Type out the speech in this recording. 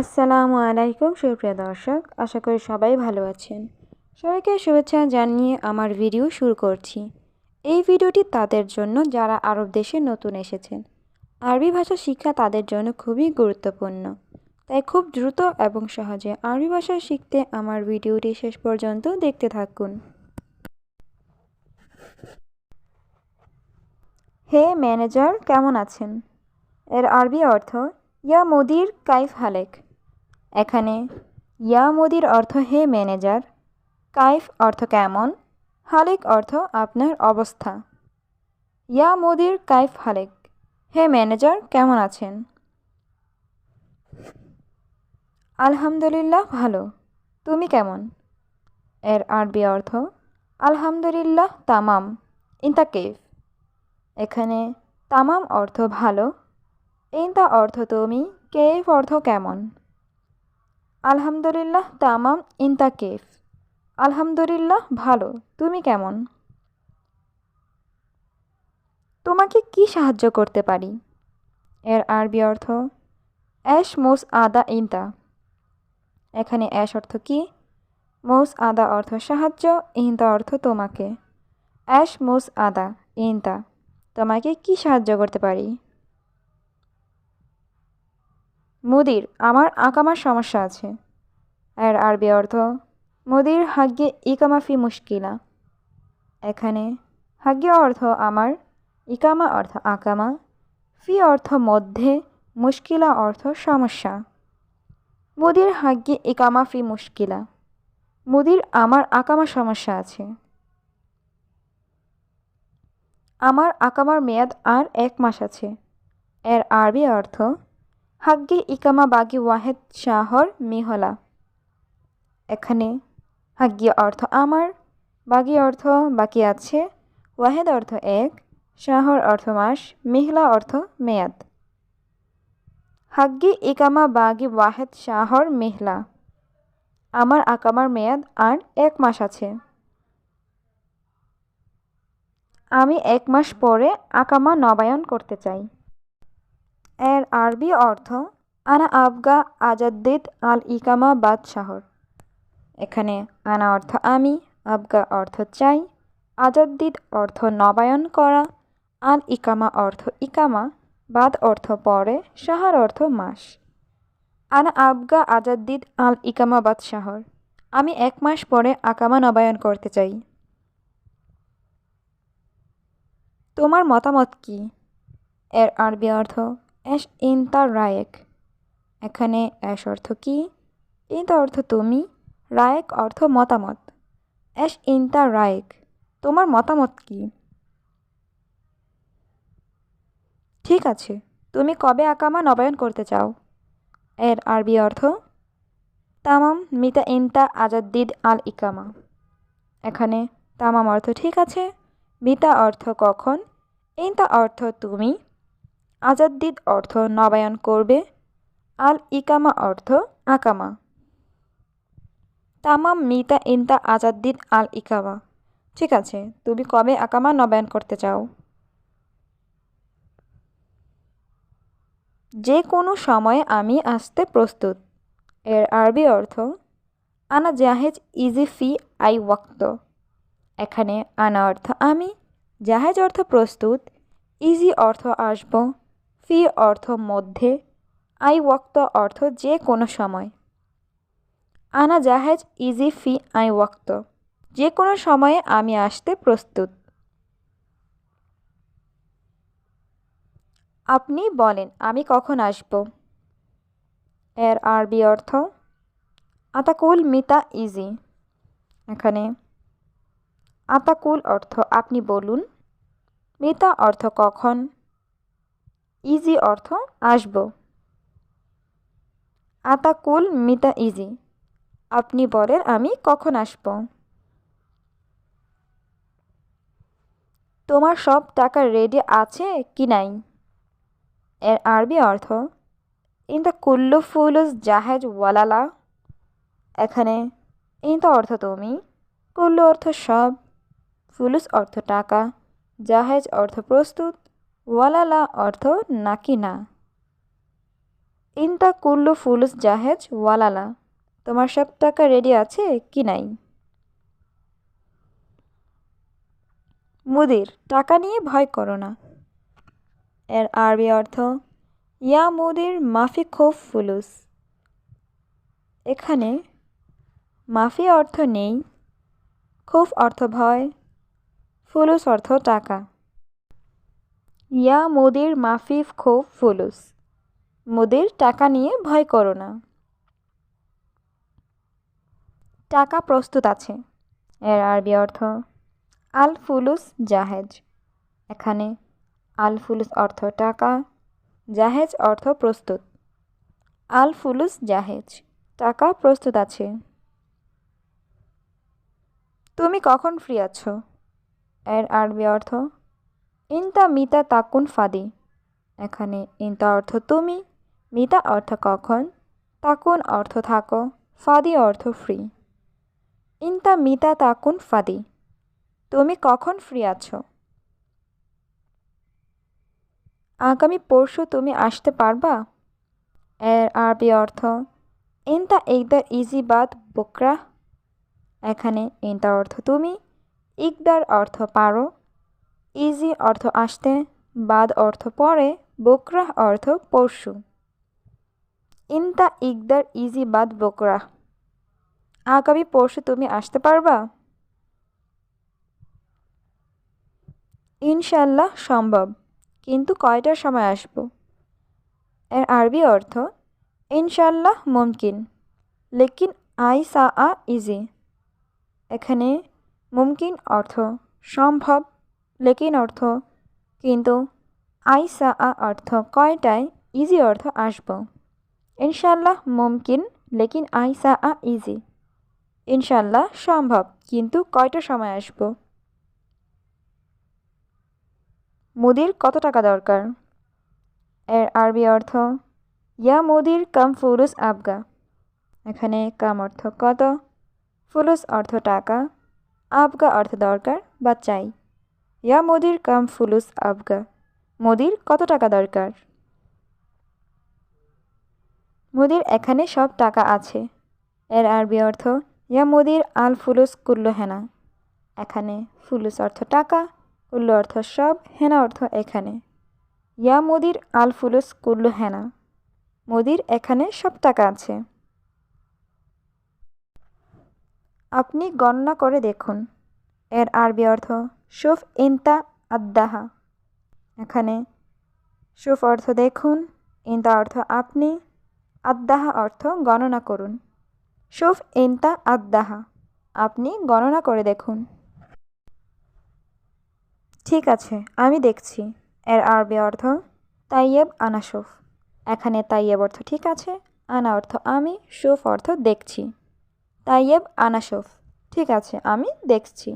আসসালামু আলাইকুম, সুপ্রিয় দর্শক। আশা করি সবাই ভালো আছেন। সবাইকে শুভেচ্ছা জানিয়ে আমার ভিডিও শুরু করছি। এই ভিডিওটি তাদের জন্য, যারা আরব দেশে নতুন এসেছেন। আরবি ভাষা শিক্ষা তাদের জন্য খুবই গুরুত্বপূর্ণ। তাই খুব দ্রুত এবং সহজে আরবি ভাষা শিখতে আমার ভিডিওটি শেষ পর্যন্ত দেখতে থাকুন। হে ম্যানেজার, কেমন আছেন? এর আরবি অর্থ, ইয়া মোদির কাইফ হালেক। এখানে, ইয়া মোদির অর্থ হে ম্যানেজার, কাইফ অর্থ কেমন, হালেক অর্থ আপনার অবস্থা। ইয়া মোদির কাইফ হালেক, হে ম্যানেজার কেমন আছেন? আলহামদুলিল্লাহ ভালো, তুমি কেমন? এর আরবি অর্থ, আলহামদুলিল্লাহ তামাম ইন্তা কেফ। এখানে, তামাম অর্থ ভালো ইন্তা অর্থ তুমি, কেফ অর্থ কেমন? আলহামদুলিল্লাহ, তামাম, ইন্তা কেফ। আলহামদুলিল্লাহ, ভালো। তুমি কেমন? তোমাকে কি সাহায্য করতে পারি? এর আরবি অর্থ, অ্যাশ মোস আদা ইন্তা। এখানে অ্যাশ অর্থ কি? মোস আদা অর্থ সাহায্য, ইন্তা অর্থ তোমাকে। অ্যাশ মোস আদা ইন্তা। তোমাকে কি সাহায্য করতে পারি? মুদির, আমার আকামার সমস্যা আছে। এর আরবি অর্থ, মুদির হাগ্যে ইকামাফি মুশকিলা। এখানে, হাগ্য অর্থ আমার, ইকামা অর্থ আকামা, ফি অর্থ মধ্যে, মুশকিলা অর্থ সমস্যা। মুদির হাগ্যে ইকামা ফি মুশকিলা। মুদির, আমার আকামা সমস্যা আছে। আমার আকামার মেয়াদ আর এক মাস আছে। এর আরবি অর্থ হাগ্গে ইকামা বাগি ওয়াহেদ শাহর মিহলা। এখানে হাগ্গি অর্থ আমার, বাগি অর্থ বাকি আছে। ওয়াহেদ অর্থ এক, শাহর অর্থ মাস, মিহলা অর্থ মেয়াদ। হাগ্গি ইকামা বাগি ওয়াহেদ শাহর মেহলা। আমার আকামার মেয়াদ আর এক মাস আছে। আমি এক মাস পরে আকামা নবায়ন করতে চাই। এর আরবি অর্থ, আনা আবগা আজাদ্দিদ আল ইকামা বাদ শহর এখানে আনা অর্থ, আমি। আবগা অর্থ, চাই। আজাদ্দিদ অর্থ, নবায়ন করা। আল ইকামা অর্থ, ইকামা। বাদ অর্থ, পরে। শহর অর্থ, মাস। আনা আবগা আজাদ্দিদ আল ইকামা বাদ শহর আমি এক মাস পরে আকামা নবায়ন করতে চাই। তোমার মতামত কি? এর আরবি অর্থ অ্যাশ ইনতা রায়েক। এখানে অ্যাশ অর্থ কি? ইনতা অর্থ তুমি, রায়েক অর্থ মতামত। অ্যাশ ইনতা রায়েক, তোমার মতামত কি? ঠিক আছে, তুমি কবে আকামা নবায়ন করতে চাও? এর আরবি অর্থ, তামাম মিতা ইনতা আজাদ্দিদ আল ইকামা। এখানে তামাম অর্থ ঠিক আছে, মিতা অর্থ কখন, ইনতা অর্থ তুমি আজাদ্দিদ অর্থ নবায়ন করবে, আল ইকামা অর্থ আকামা। তামাম মিতা ইনতা আজাদ্দিদ আল ইকামা। ঠিক আছে, তুমি কবে আকামা নবায়ন করতে চাও? যে কোনো সময়ে আমি আসতে প্রস্তুত। এর আরবি অর্থ, আনা জাহেজ ইজি ফি আই ওয়াক্ত। এখানে আনা অর্থ আমি, জাহেজ অর্থ প্রস্তুত, ইজি অর্থ আসব। ফি অর্থ মধ্যে, আই ওয়াক্ত অর্থ যে কোনো সময়। আনা জাহাজ ইজি ফি আই ওয়াক্ত, যে কোনো সময়ে আমি আসতে প্রস্তুত। আপনি বলেন, আমি কখন আসব? এর আরবি অর্থ, আতাকুল মিতা ইজি। এখানে, আতাকুল অর্থ আপনি বলুন, মিতা অর্থ কখন? ইজি অর্থ আসব। আতাকুল মিতা ইজি আপনি বলেন আমি কখন আসব। তোমার সব টাকা রেডি আছে কি নাই? এর আরবি অর্থ ইনতা কুল্লু ফুলুস জাহেজ ওয়ালালা। এখানে ইনতা অর্থ তুমি? কুল্লু অর্থ সব। ফুলুস অর্থ টাকা। জাহেজ অর্থ প্রস্তুত। ওয়ালালা অর্থ নাকি না? ইনতা কুল্লু ফুলুস জাহেজ ওয়ালালা। তোমার সব টাকা রেডি আছে কি নাই? মুদির, টাকা নিয়ে ভয় করো না। এর আরবি অর্থ, ইয়া মুদির মাফি খোফ ফুলুস। এখানে মাফি অর্থ নেই, খুব অর্থ ভয়, ফুলুস অর্থ টাকা। ইয়া মুদির মাফিফ খোফ ফুলুস। মুদির টাকা নিয়ে ভয় করো না। টাকা প্রস্তুত আছে। এর আরবি অর্থ, আল ফুলুস জাহেজ। এখানে আল ফুলুস অর্থ টাকা, জাহেজ অর্থ প্রস্তুত। আল ফুলুস জাহেজ, টাকা প্রস্তুত আছে। তুমি কখন ফ্রি আছো? এর আরবি অর্থ ইনতা মিতা তাকুন ফাদি। এখানে ইনতা অর্থ তুমি, মিতা অর্থ কখন, তাকুন অর্থ থাকো, ফাদি অর্থ ফ্রি ইনতা মিতা তাকুন ফাদি, তুমি কখন ফ্রি আছো? আগামী পরশু তুমি আসতে পারবা? এর আরবি অর্থ, ইনতা ইকদার ইজি বাদ বকরা। এখানে ইনতা অর্থ তুমি, ইকদার অর্থ পারো। ইজি অর্থ আসতে, বাদ অর্থ পরে বকরাহ অর্থ পরশু। ইনতা ইকদার ইজি বাদ বকরাহ আগামী পরশু তুমি আসতে পারবা? ইনশাল্লাহ সম্ভব, কিন্তু কয়টার সময় আসব? এর আরবি অর্থ ইনশাল্লাহ মুমকিন। লেকিন আই সা আ ইজি। এখানে মুমকিন অর্থ, সম্ভব। লেকিন অর্থ। কিন্তু আই সা আ অর্থ, কয়টায়? ইজি অর্থ আসব। ইনশাল্লাহ মুমকিন, লেকিন আই সা আ ইজি। ইনশাল্লাহ সম্ভব, কিন্তু কয়টার সময় আসব? মুদির কত টাকা দরকার? এর আরবি অর্থ, ইয়া মুদির কাম ফুলুস আবগা। এখানে কাম অর্থ কত? ফুলুস অর্থ টাকা। আবগা অর্থ দরকার বা চাই। ইয়া মোদির কাম ফুলুস আবগা। মোদির কত টাকা দরকার? মোদির এখানে সব টাকা আছে। এর আরবি অর্থ, ইয়া মোদির আল ফুলুস কুল্লু হেনা। এখানে ফুলুস অর্থ টাকা, কুল্লু অর্থ সব, হেনা অর্থ এখানে। ইয়া মুদির আল ফুলুস কুল্লু হেনা। মোদির এখানে সব টাকা আছে। আপনি গণনা করে দেখুন। এর আরবি অর্থ সুফ ইনতা আদ্দাহা। এখানে সুফ অর্থ দেখুন, ইনতা অর্থ আপনি, আদ্দাহা অর্থ গণনা করুন। সুফ ইনতা আদ্দাহা, আপনি গণনা করে দেখুন। ঠিক আছে, আমি দেখছি, এর আরবি অর্থ তাইয়েব আনা সুফ এখানে তাইয়েব অর্থ ঠিক আছে, আনা অর্থ আমি সুফ অর্থ দেখছি। তাইয়েব আনা সুফ ঠিক আছে, আমি দেখছি।